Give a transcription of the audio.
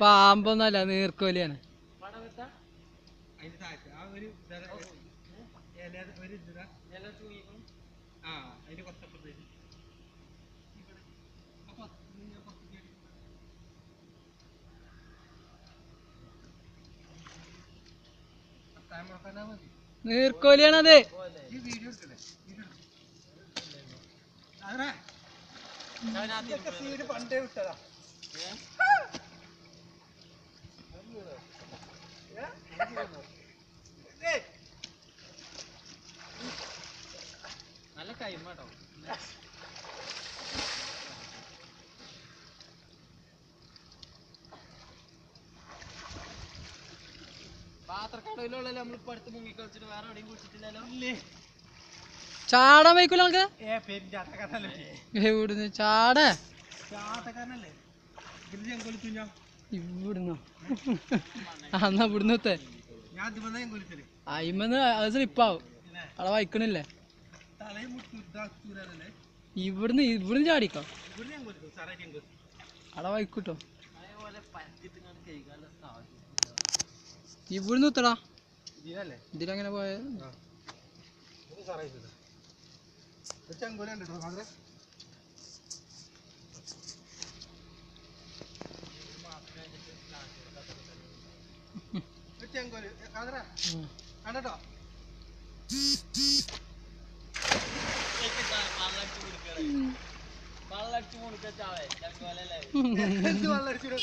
പാമ്പൊന്നല്ല നീർക്കോലിയാണ്. നീർക്കോലിയാണത്. Seed പണ്ടേ വിട്ടതാ. നല്ല കൈമാട്ടോ പാത്രക്കടവിലുള്ള നമ്മൾ ഇപ്പൊ അടുത്ത് മുങ്ങി കളിച്ചിട്ട് വേറെ എവിടെയും കുളിച്ചിട്ടില്ലല്ലോ? ചാടാൻ വയ്ക്കൂല നമുക്ക് ഏ ചാട. ഇവിടുന്ന്? എന്നാ ഇവിടുന്നത്തെ. അയിമെന്ന് അത് സ്ലിപ്പാവും. അവിടെ വയ്ക്കണില്ലേ? തലയും മുട്ടു ഇതാക്കൂലല്ലേ ഇവിടുന്ന് ഇവിടുന്ന് ചാടിക്കോ? അവിടെ വയ്ക്കൂട്ടോ. ഇവിടുന്ന് ഉത്തടാ ഇതിലങ്ങനെ ഇതിലങ്ങനെ പോയ ചെങ്കൊലുണ്ട് കേട്ടോ സാറേ ചെങ്കോൽ കാതറ കണ്ടോ? പള്ളടിച്ച് കുടിക്കണേ പള്ളടിച്ച് മുടിക്കാവേ ചക്കോലല്ലേ എന്ത് വെള്ളം അടിച്ചിടും